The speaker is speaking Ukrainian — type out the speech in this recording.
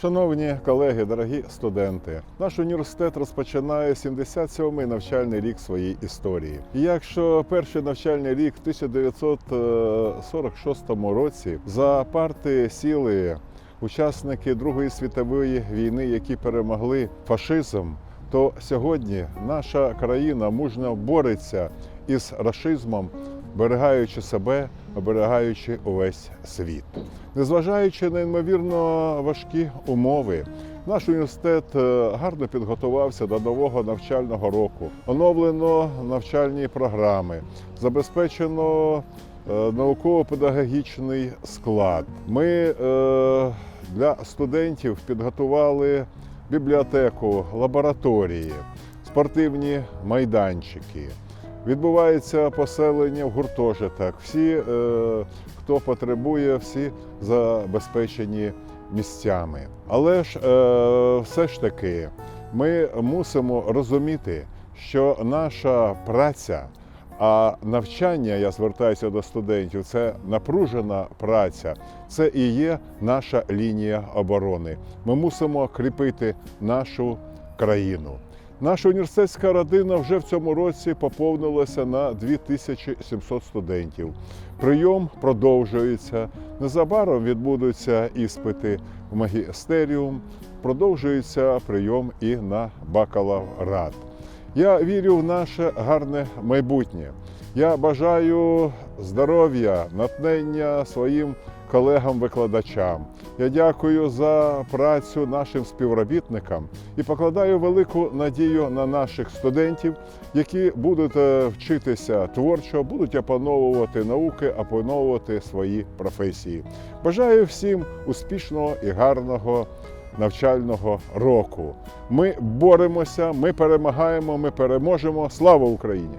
Шановні колеги, дорогі студенти, наш університет розпочинає 77-й навчальний рік своєї історії. І якщо перший навчальний рік в 1946 році за парти сіли учасники Другої світової війни, які перемогли фашизм, то сьогодні наша країна мужньо бореться із рашизмом, берегаючи себе, оберегаючи увесь світ. Незважаючи на неймовірно важкі умови, наш університет е, гарно підготувався до нового навчального року. Оновлено навчальні програми, забезпечено е, науково-педагогічний склад. Ми е, для студентів підготували бібліотеку, лабораторії, спортивні майданчики. Відбувається поселення в гуртожиток. Всі, е, хто потребує, всі забезпечені місцями. Але ж е, все ж таки ми мусимо розуміти, що наша праця, а навчання, я звертаюся до студентів, це напружена праця, це і є наша лінія оборони. Ми мусимо кріпити нашу країну. Наша університетська родина вже в цьому році поповнилася на 2700 студентів. Прийом продовжується. Незабаром відбудуться іспити в магістеріум, продовжується прийом і на бакалаврат. Я вірю в наше гарне майбутнє. Я бажаю здоров'я, натхнення своїм колегам-викладачам. Я дякую за працю нашим співробітникам і покладаю велику надію на наших студентів, які будуть е, вчитися творчо, будуть опановувати науки, опановувати свої професії. Бажаю всім успішного і гарного навчального року. Ми боремося, ми перемагаємо, ми переможемо. Слава Україні!